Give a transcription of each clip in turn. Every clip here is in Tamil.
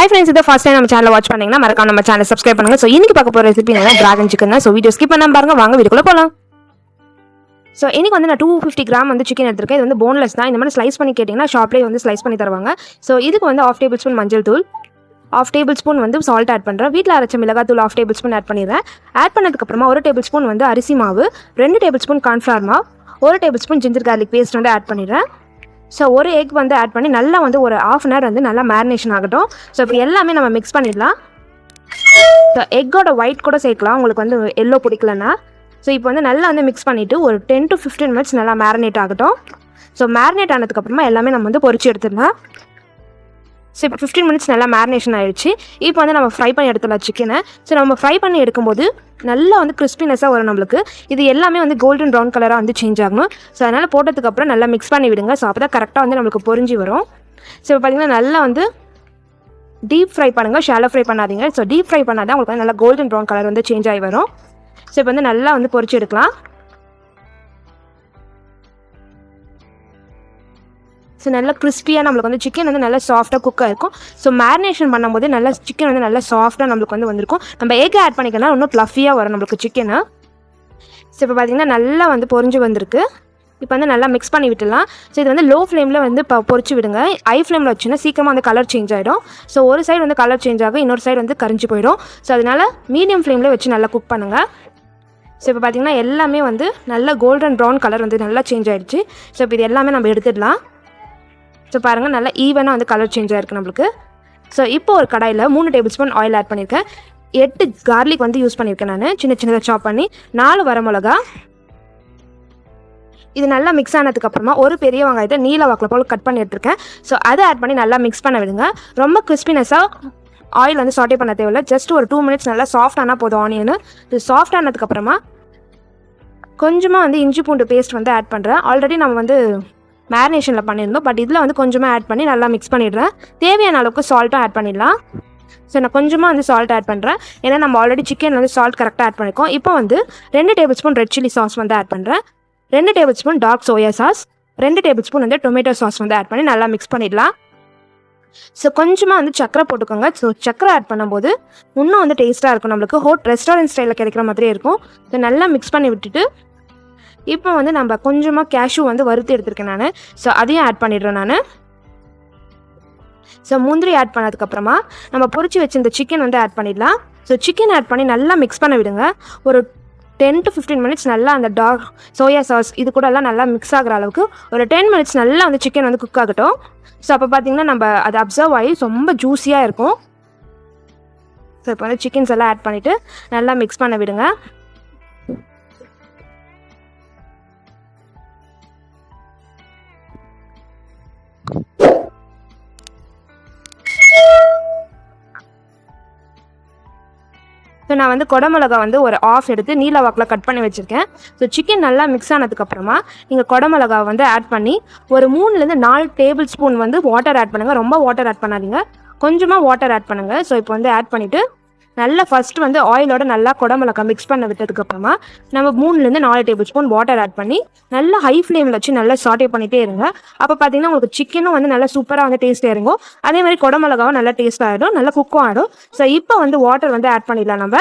ஹாய் ஃப்ரெண்ட்ஸ் இதை ஃபர்ஸ்ட் டைம் நம்ம சேனல் வாட்ச் பண்ணீங்கன்னா மறக்காம நம்ம சேனல் சப்ஸ்கிரைப் பண்ணுங்க. ஸோ இன்னைக்கு பார்க்க போகிற ரெசிபி என்ன டிராகன் சிக்கன் தான். ஸோ வீடியோ ஸ்கிப் பண்ணாம பாருங்க. வாங்க வீடியோக்குள்ள போகலாம் ஸோ இன்னைக்கு வந்து நான் டூ ஃபிஃப்டி கிராம் வந்து சிக்கன் எடுத்திருக்கேன். இது வந்து போன்லெஸ் தான். இந்த மாதிரி ஸ்லைஸ் பண்ணி கேட்டிங்கன்னா ஷாப்லேயே வந்து ஸ்லைஸ் பண்ணி தருவாங்க. ஸோ இதுக்கு வந்து ஆஃப் டேபிள் ஸ்பூன் மஞ்சள் தூள் ஆஃப் டேபிள் ஸ்பூன் வந்து சால்ட் ஆட் பண்ணுறேன் வீட்டில் அரைச்ச மிளகாத்தூள் ஆஃப் டேபிள் ஸ்பூன் ஆட் பண்ணிடுறேன். ஆட் பண்ணதுக்கப்புறமா ஒரு டேபிள் ஸ்பூன் வந்து அரிசி மாவு ரெண்டு டேபிள் ஸ்பூன் கார்ன்ஃப்ளவர் மாவு ஒரு tablespoon ginger garlic paste வந்து ஆட் பண்ணிடுறேன். ஸோ ஒரு எக் வந்து ஆட் பண்ணி நல்லா வந்து ஒரு ஆஃப் அன் ஹவர் வந்து நல்லா மேரினேஷன் ஆகட்டும். ஸோ இப்போ எல்லாமே நம்ம மிக்ஸ் பண்ணிடலாம். ஸோ எக்கோட ஒயிட் கூட சேர்க்கலாம். உங்களுக்கு வந்து எல்லோ பிடிக்கலன்னா. ஸோ இப்போ வந்து நல்லா வந்து மிக்ஸ் பண்ணிவிட்டு ஒரு டென் டு ஃபிஃப்டீன் மினிட்ஸ் நல்லா மேரினேட் ஆகட்டும். ஸோ மேரினேட் ஆனதுக்கப்புறமா எல்லாமே நம்ம வந்து பொறிச்சு எடுத்துடலாம். ஸோ இப்போ ஃபிஃப்டீன் மினிட்ஸ் நல்லா மேரினேஷன் ஆயிடுச்சு. இப்போ வந்து நம்ம ஃப்ரை பண்ணி எடுத்துடலாம் சிக்கனை ஸோ நம்ம ஃப்ரை பண்ணி எடுக்கும்போது நல்லா வந்து கிறிஸ்பினஸாக வரும் நம்மளுக்கு. இது எல்லாமே வந்து கோல்டன் ப்ரௌன் கலராக வந்து சேஞ்ச் ஆகணும். ஸோ அதனால் போட்டதுக்கப்புறம் நல்லா மிக்ஸ் பண்ணி விடுங்க. ஸோ அப்போ தான் கரெக்டாக வந்து நம்மளுக்கு பொரிஞ்சு வரும். ஸோ இப்போ பார்த்தீங்கன்னா நல்லா வந்து டீப் ஃப்ரை பண்ணுங்கள் ஷாலோ ஃப்ரை பண்ணாதீங்க. ஸோ டீப் ஃப்ரை பண்ணாதான் உங்களுக்கு வந்து நல்லா கோல்டன் ப்ரௌன் கலர் வந்து சேஞ்ச் ஆகி வரும். ஸோ இப்போ வந்து நல்லா வந்து பொறிச்சு எடுக்கலாம். ஸோ நல்லா கிறிஸ்பியாக நம்மளுக்கு வந்து சிக்கன் வந்து நல்லா சாஃப்டாக குக் இருக்கும் ஸோ மேரினேஷன் பண்ணும்போது நல்லா சிக்கன் வந்து நல்லா சாஃப்டாக நம்மளுக்கு வந்து வந்திருக்கும். நம்ம எக் ஆட் பண்ணிக்கலாம் இன்னும் ப்ளஃபியாக வரும் நம்மளுக்கு சிக்கனு ஸோ இப்போ பார்த்தீங்கன்னா நல்லா வந்து பொரிஞ்சு வந்திருக்கு. இப்போ வந்து நல்லா மிக்ஸ் பண்ணி விட்டுலாம் ஸோ இது வந்து லோ ஃப்ளேமில் வந்து இப்போ பொரிச்சு விடுங்க. ஹை ஃப்ளேமில் வச்சுன்னா சீக்கிரமாக வந்து கலர் சேஞ்ச் ஆகிடும் ஸோ ஒரு சைடு வந்து கலர் சேஞ்ச் ஆகும் இன்னொரு சைடு வந்து கரிஞ்சு போயிடும். ஸோ அதனால் மீடியம் ஃப்ளேமில் வச்சு நல்லா குக் பண்ணுங்கள் ஸோ இப்போ பார்த்திங்கன்னா எல்லாமே வந்து நல்ல கோல்டன் ப்ரௌன் கலர் வந்து நல்லா சேஞ்ச் ஆகிடுச்சு ஸோ இப்போ இது எல்லாமே நம்ம எடுத்துடலாம். ஸோ பாருங்கள் நல்லா ஈவனாக வந்து கலர் சேஞ்ச் ஆகிருக்கு நம்மளுக்கு. ஸோ இப்போ ஒரு கடாயில் மூணு டேபிள் ஸ்பூன் ஆயில் ஆட் பண்ணியிருக்கேன் எட்டு கார்லிக் வந்து யூஸ் பண்ணியிருக்கேன் நான். சின்ன சின்னதாக சாப் பண்ணி. நாலு வரமிளகா. இது நல்லா மிக்ஸ் ஆனதுக்கப்புறமா ஒரு பெரிய வெங்காயத்தை நீல வாக்கில் போல் கட் பண்ணி எடுத்திருக்கேன். ஸோ அதை ஆட் பண்ணி நல்லா மிக்ஸ் பண்ண விடுங்க. ரொம்ப கிறிஸ்பினஸாக ஆயில் வந்து சாட்டே பண்ண தேவையில்ல. ஜஸ்ட் ஒரு டூ மினிட்ஸ் நல்லா சாஃப்ட் ஆனால் போதும் ஆனியனு இது சாஃப்ட் ஆனதுக்கப்புறமா கொஞ்சமாக வந்து இஞ்சி பூண்டு பேஸ்ட் வந்து ஆட் பண்ணுறேன் ஆல்ரெடி நம்ம வந்து மேரினேஷனில் பண்ணியிருந்தோம். பட் இதில் வந்து கொஞ்சமாக ஆட் பண்ணி நல்லா மிக்ஸ் பண்ணிடுறேன். தேவையான அளவுக்கு சால்ட்டும் ஆட் பண்ணிடலாம். ஸோ நான் கொஞ்சமாக வந்து சால்ட் ஆட் பண்ணுறேன் ஏன்னா நம்ம ஆல்ரெடி சிக்கன் வந்து சால்ட் கரெக்டாக ஆட் பண்ணியிருக்கோம் இப்போ வந்து ரெண்டு tablespoon red chilli sauce வந்து ஆட் பண்ணுறேன் ரெண்டு tablespoon dark soya sauce ரெண்டு டேபிள் ஸ்பூன் வந்து டொமேட்டோ சாஸ் வந்து ஆட் பண்ணி நல்லா மிக்ஸ் பண்ணிடலாம். ஸோ கொஞ்சமாக வந்து சக்கரை போட்டுக்கோங்க. ஸோ சக்கரை ஆட் பண்ணும்போது இன்னும் வந்து டேஸ்ட்டாக இருக்கும். நம்மளுக்கு ஹோட் ரெஸ்டாரண்ட் ஸ்டைலில் கிடைக்கிற மாதிரியே இருக்கும். ஸோ நல்லா மிக்ஸ் பண்ணி விட்டுட்டு இப்போ வந்து நம்ம கொஞ்சமாக கேஷ்யூ வந்து வறுத்து எடுத்திருக்கேன் நான். ஸோ அதையும் ஆட் பண்ணிடுறேன் நான். ஸோ முந்திரி ஆட் பண்ணதுக்கப்புறமா நம்ம பொரிச்சு வச்சிருந்த சிக்கன் வந்து ஆட் பண்ணிடலாம். ஸோ சிக்கன் ஆட் பண்ணி நல்லா மிக்ஸ் பண்ண விடுங்க. ஒரு டென் டு ஃபிஃப்டீன் மினிட்ஸ் நல்லா அந்த டாக் சோயா சாஸ் இது கூட எல்லாம் நல்லா மிக்ஸ் ஆகிற அளவுக்கு ஒரு டென் மினிட்ஸ் நல்லா வந்து சிக்கன் வந்து குக் ஆகட்டும். ஸோ அப்போ பார்த்தீங்கன்னா நம்ம அது அப்சர்வ் ஆகி ரொம்ப ஜூஸியாக இருக்கும். ஸோ இப்போ வந்து சிக்கன்ஸ் எல்லாம் ஆட் பண்ணிவிட்டு நல்லா மிக்ஸ் பண்ண விடுங்க. ஸோ நான் வந்து குடமிளகா வந்து ஒரு ஆஃப் எடுத்து நீல வாக்கில் கட் பண்ணி வச்சுருக்கேன். ஸோ சிக்கன் நல்லா மிக்ஸ் ஆனதுக்கப்புறமா நீங்கள் குடமிளகா வந்து ஆட் பண்ணி ஒரு மூணுலேருந்து நாலு டேபிள் ஸ்பூன் வந்து வாட்டர் ஆட் பண்ணுங்கள் ரொம்ப வாட்டர் ஆட் பண்ணாதீங்க. கொஞ்சமாக வாட்டர் ஆட் பண்ணுங்கள் ஸோ இப்போ வந்து ஆட் பண்ணிவிட்டு நல்லா ஃபஸ்ட்டு வந்து ஆயிலோட நல்லா குடமிளகா மிக்ஸ் பண்ண விட்டதுக்கப்புறமா நம்ம மூணுலேருந்து நாலு டேபிள் ஸ்பூன் வாட்டர் ஆட் பண்ணி நல்லா ஹை ஃப்ளேமில் வச்சு நல்லா சாட்டே பண்ணிகிட்டே இருங்க. அப்போ பார்த்தீங்கன்னா உங்களுக்கு சிக்கனும் வந்து நல்லா சூப்பராக வந்து டேஸ்ட்டாக இறங்கும். அதே மாதிரி குடமிளகாவும் நல்லா டேஸ்ட் ஆகிடும் நல்லா குக்கும் ஆகிடும் ஸோ இப்போ வந்து வாட்டர் வந்து ஆட் பண்ணிடலாம் நம்ம.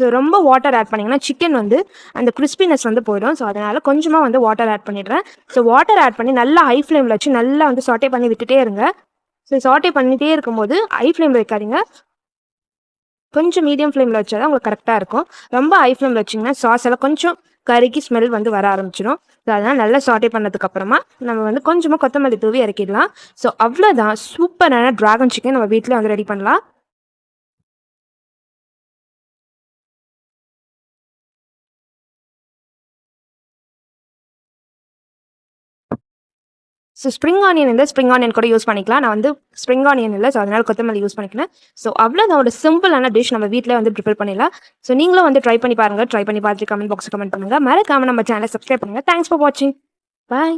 ஸோ ரொம்ப வாட்டர் ஆட் பண்ணிங்கன்னா சிக்கன் வந்து அந்த கிறிஸ்பினஸ் வந்து போயிடும். ஸோ அதனால் கொஞ்சமாக வந்து வாட்டர் ஆட் பண்ணிடுறேன். ஸோ வாட்டர் ஆட் பண்ணி நல்லா ஹை ஃப்ளேமில் வச்சு நல்லா வந்து சாட்டே பண்ணி விட்டுட்டே இருங்க. ஸோ சாட்டே பண்ணிகிட்டே இருக்கும்போது ஹை ஃப்ளேமில் வைக்காதீங்க. கொஞ்சம் மீடியம் ஃப்ளேமில் வச்சா தான் உங்களுக்கு கரெக்டாக இருக்கும். ரொம்ப ஹை ஃப்ளேமில் வச்சிங்கன்னா சாஸ் எல்லாம் கொஞ்சம் கறிக்கு ஸ்மெல் வந்து வர ஆரம்பிச்சிடும் ஸோ அதனால் நல்லா சாட்டே பண்ணதுக்கப்புறமா நம்ம வந்து கொஞ்சமாக கொத்தமல்லி தூவி இறக்கிடலாம். ஸோ அவ்வளோதான் சூப்பரான ட்ராகன் சிக்கன் நம்ம வீட்டில் வந்து ரெடி பண்ணலாம். ஸோ ஸ்ப்ரிங் ஆனியன் இல்லை ஸ்ப்ரிங் ஆனியன் கூட யூஸ் பண்ணிக்கலாம். நான் வந்து ஸ்ப்ரிங் ஆனியன் இல்லை ஸோ அதனால் கொத்தமல்லி யூஸ் பண்ணிக்கிறேன். ஸோ அவ்வளோதான் ஒரு சிம்பிளான டிஷ் நம்ம வீட்டில் வந்து ப்ரிப்பேர் பண்ணிடலாம். ஸோ நீங்களும் வந்து ட்ரை பண்ணி பாருங்கள் ட்ரை பண்ணி பார்த்துட்டு கமெண்ட் பாக்ஸ் கமெண்ட் பண்ணுங்கள் மறக்காம நம்ம சேனலை சப்ஸ்கிரைப் பண்ணுங்கள் தேங்க்ஸ் ஃபார் வாட்சிங் பாய்